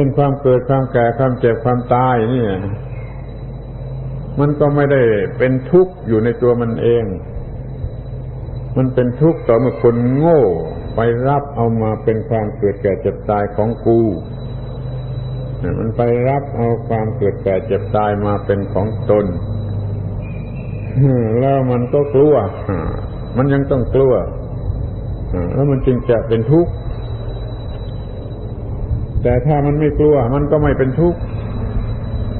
ช่นความเกิดความแก่ความเจ็บความตายนี่มันก็ไม่ได้เป็นทุกข์อยู่ในตัวมันเอง มันเป็นทุกข์ต่อเมื่อคนโง่ไปรับเอามาเป็นความเกิดแก่เจ็บตายของกูมันไปรับเอาความเกิดแก่เจ็บตายมาเป็นของตนแล้วมันก็กลัว มันยังต้องกลัว แล้วมันจึงจะเป็นทุกข์ แต่ถ้ามันไม่กลัว มันก็ไม่เป็นทุกข์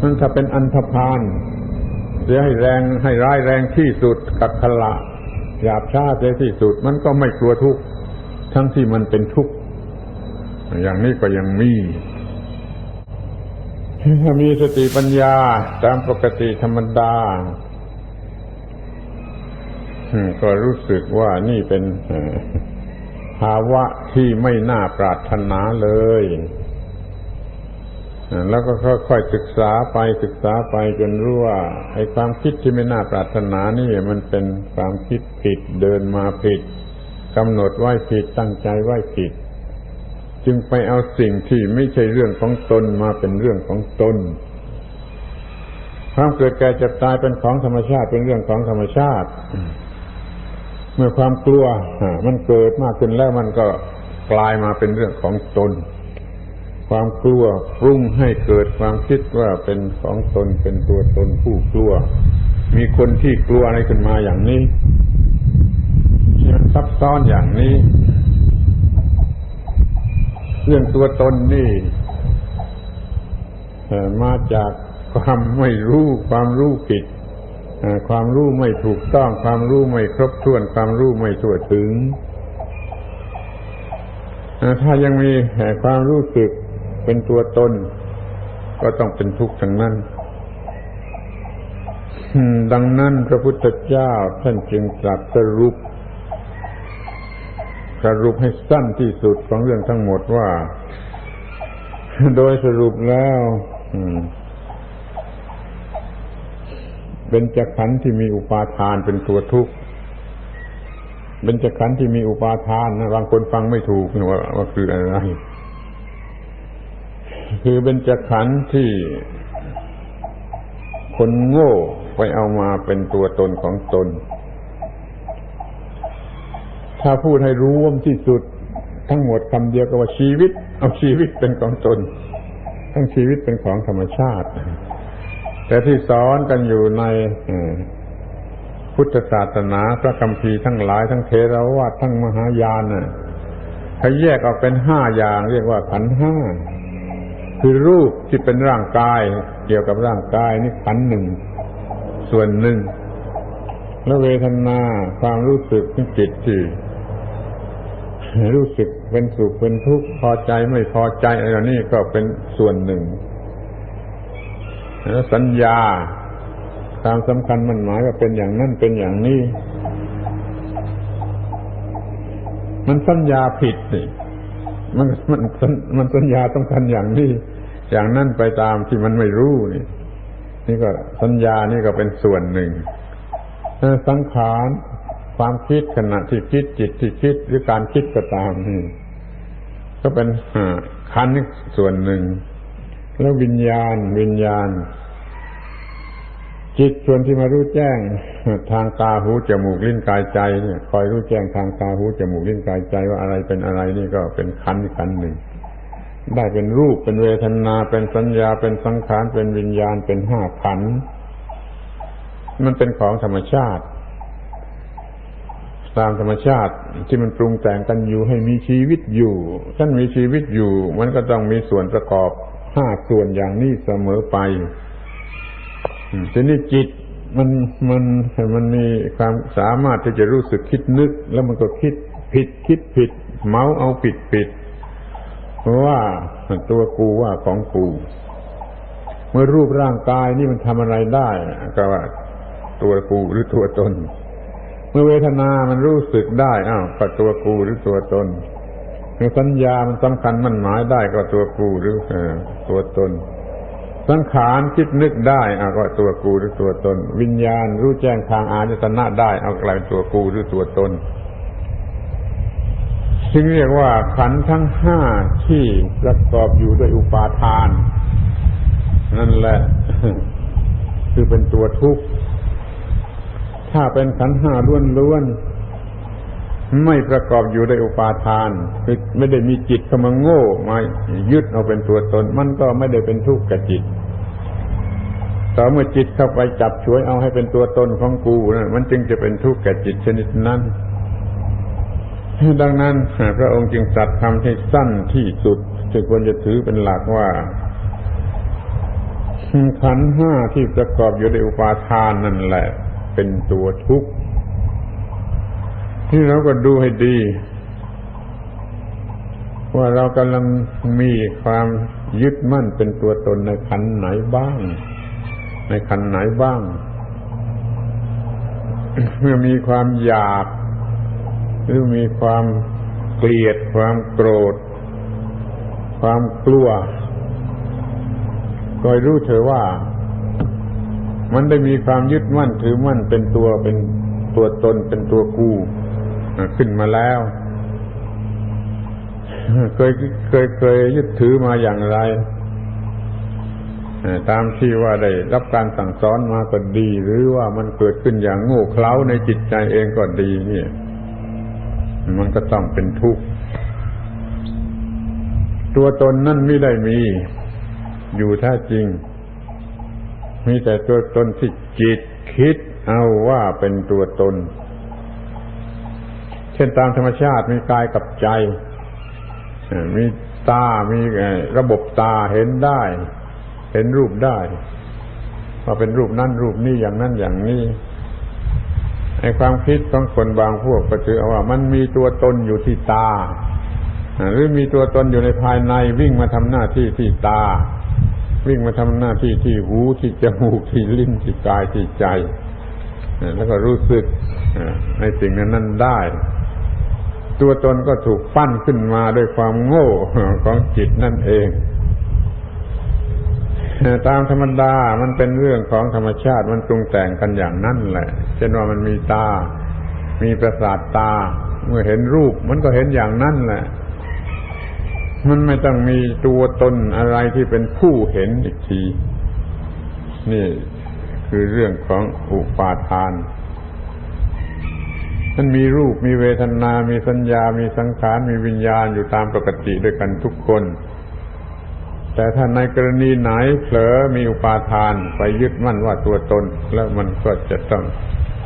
มันถ้าเป็นอันธพาลเสียให้แรงให้ร้ายแรงที่สุดกัดขละหยาบช้าเสียที่สุด มันก็ไม่กลัวทุกข์ทั้งที่มันเป็นทุกข์อย่างนี้ก็ยังมีถ้ามีสติปัญญาตามปกติธรรมดาก็รู้สึกว่านี่เป็นภาวะที่ไม่น่าปรารถนาเลย แล้วก็ค่อยๆศึกษาไปศึกษาไปจนรู้ว่าไอ้ความคิดที่ไม่น่าปรารถนานี่ มันเป็นความคิดผิดเดินมาผิดกำหนดไว้ผิดตั้งใจไว้ผิด จึงไปเอาสิ่งที่ไม่ใช่เรื่องของตนมาเป็นเรื่องของตนความเกิดแก่เจ็บตายเป็นของธรรมชาติเป็นเรื่องของธรรมชาติ เมื่อความกลัวมันเกิดมากขึ้นแล้วมันก็กลายมาเป็นเรื่องของตน ความกลัวปรุงให้เกิดความคิดว่าเป็นของตนเป็นตัวตนผู้กลัว มีคนที่กลัวอะไรขึ้นมาอย่างนี้มันซับซ้อนอย่างนี้ เรื่องตัวตนนี่มาจากความไม่รู้ความรู้ผิดความรู้ไม่ถูกต้อง ความรู้ไม่ครบถ้วน ความรู้ไม่ทั่วถึงถ้ายังมีความรู้สึก เป็นตัวตน ก็ต้องเป็นทุกข์ทั้งนั้น ดังนั้นพระพุทธเจ้าท่านจึงตรัสสรุปสรุปให้สั้นที่สุดของเรื่องทั้งหมดว่า โดยสรุปแล้วเป็นจักขันที่มีอุปาทานเป็นตัวทุกข์เป็นจักขันที่มีอุปาทานนะบางคนฟังไม่ถูกว่าว่าคืออะไร คือเป็นจขันที่คนโง่ไปเอามาเป็นตัวตนของตน ถ้าพูดให้รู้วมที่สุด ทั้งหมดคำเดียวก็ว่าชีวิต เอาชีวิตเป็นของตน ทั้งชีวิตเป็นของธรรมชาติ แต่ที่สอนกันอยู่ในพุทธศาสนาพระคัมภีร์ทั้งหลายทั้งเทรวาททั้งมหายานน่ะเขาแยกออกเป็นห้าอย่าง เรียกว่าขันห้า คือรูปที่เป็นร่างกาย เกี่ยวกับร่างกายนี่ขันหนึ่ง ส่วนหนึ่ง แล้วเวทนาความรู้สึกนี่จิตที่รู้สึกเป็นสุขเป็นทุกข์พอใจไม่พอใจอะไรนี่ก็เป็นส่วนหนึ่ง แล้วสัญญาความสำคัญมันหมายว่าเป็นอย่างนั้นเป็นอย่างนี้ มันสัญญาผิดนี่มันมันมันสัญญาต้องการอย่างนี้ อย่างนั้นไปตามที่มันไม่รู้นี่ นี่ก็สัญญานี่ก็เป็นส่วนหนึ่งสังขารความคิดขณะที่คิดจิตที่คิดหรือการคิดก็ตามนี่ก็เป็นขันส่วนหนึ่ง แล้ววิญญาณวิญญาณ จิตส่วนที่มารู้แจ้ง ทางตาหูจมูกลิ้นกายใจเนี่ยคอยรู้แจ้งทางตาหูจมูกลิ้นกายใจว่าอะไรเป็นอะไรนี่ก็เป็นขันขันหนึ่ง ได้เป็นรูปเป็นเวทนา เป็นสัญญาเป็นสังขารเป็นวิญญาณเป็นห้าขัน มันเป็นของธรรมชาติ ตามธรรมชาติที่มันปรุงแต่งกันอยู่ให้มีชีวิตอยู่ท่านมีชีวิตอยู่ มันก็ต้องมีส่วนประกอบห้าส่วนอย่างนี้เสมอไปทีนี้จิตมันมันมันมีความสามารถที่จะรู้สึกคิดนึก แล้วมันก็คิดผิดคิดผิด เมาเอาผิดผิด ว่าตัวกูว่าของกู เมื่อรูปร่างกายนี่มันทำอะไรได้ ก็ว่า ตัวกูหรือตัวตน เมื่อเวทนามันรู้สึกได้อ้าวก็ตัวกูหรือตัวตนเมื่อสัญญามันสำคัญมันหมายได้ก็ตัวกูหรือตัวตนสังขารคิดนึกได้อ้าวก็ตัวกูหรือตัวตน วิญญาณรู้แจ้งทางอาจตนะได้ เอากลายเป็นตัวกูหรือตัวตน จึงเรียกว่าขันทั้งห้าที่ประกอบอยู่ด้วยอุปาทาน นั่นแหละคือเป็นตัวทุกข์ ถ้าเป็นขันห้าล้วนๆไม่ประกอบอยู่ด้วยอุปาทานคือไม่ได้มีจิตเข้ามาโง่มายึดเอาเป็นตัวตน มันก็ไม่ได้เป็นทุกข์กับจิตต่อเมื่อจิตเข้าไปจับช่วยเอาให้เป็นตัวตนของกูนะมันจึงจะเป็นทุกข์แก่จิตชนิดนั้น ดังนั้นพระองค์จึงตรัสคำให้สั้นที่สุดที่ควรจะถือเป็นหลักว่าขันธ์ห้าที่ประกอบอยู่ด้วยอุปาทานนั่นแหละ เป็นตัวทุกข์ที่เราก็ดูให้ดี ว่าเรากำลังมีความยึดมั่นเป็นตัวตนในขันธ์ไหนบ้าง ในขันธ์ไหนบ้าง เมื่อมีความอยากห รือมีความเกลียด ความโกรธ ความกลัวก็ให้รู้เถอว่า มันได้มีความยึดมั่นถือมั่นเป็นตัวเป็นตัวตนเป็นตัวกูขึ้นมาแล้ว เคยเคยเคยยึดถือมาอย่างไรตามที่ว่าได้รับการสั่งสอนมาก็ดี หรือว่ามันเกิดขึ้นอย่างโง่เขลาในจิตใจเองก็ดีเนี่ย มันก็ต้องเป็นทุกข์ ตัวตนนั่นไม่ได้มี อยู่แท้จริง มีแต่ตัวตนที่จิตคิดเอาว่าเป็นตัวตน เช่นตามธรรมชาติมีกายกับใจ มีตา มีระบบตาเห็นได้ เห็นรูปได้ว่าเป็นรูปนั่นรูปนี้อย่างนั้นอย่างนี้ ไอ้ความคิดของคนบางพวกก็ถือว่า มันมีตัวตนอยู่ที่ตา หรือมีตัวตนอยู่ในภายในวิ่งมาทำหน้าที่ที่ตา วิ่งมาทำหน้าที่ที่หูที่จมูกที่ลิ้นที่กายที่ใจ แล้วก็รู้สึกในสิ่งนั้นนั้นได้ ตัวตนก็ถูกปั้นขึ้นมาด้วยความโง่ของจิตนั่นเอง ตามธรรมดามันเป็นเรื่องของธรรมชาติมันปรุงแต่งกันอย่างนั้นแหละ เช่นว่ามันมีตา มีประสาทตา เมื่อเห็นรูปมันก็เห็นอย่างนั้นแหละ มันไม่ต้องมีตัวตนอะไรที่เป็นผู้เห็นอีกที นี่คือเรื่องของอุปาทานมันมีรูปมีเวทนา มีสัญญา มีสังขาร มีวิญญาณอยู่ตามปกติด้วยกันทุกคน แต่ถ้าในกรณีไหนเผลอมีอุปาทานไปยึดมั่นว่าตัวตน แล้วมันก็จะต้อง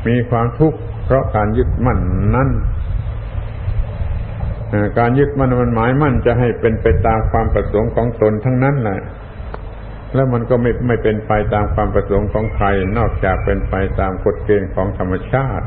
มีความทุกข์เพราะการยึดมั่นนั้นการยึดมั่นมันหมายมั่นจะให้เป็นไปตามความประสงค์ของตนทั้งนั้นแหละ แล้วมันก็ไม่ไม่เป็นไปตามความประสงค์ของใคร นอกจากเป็นไปตามกฎเกณฑ์ของธรรมชาติ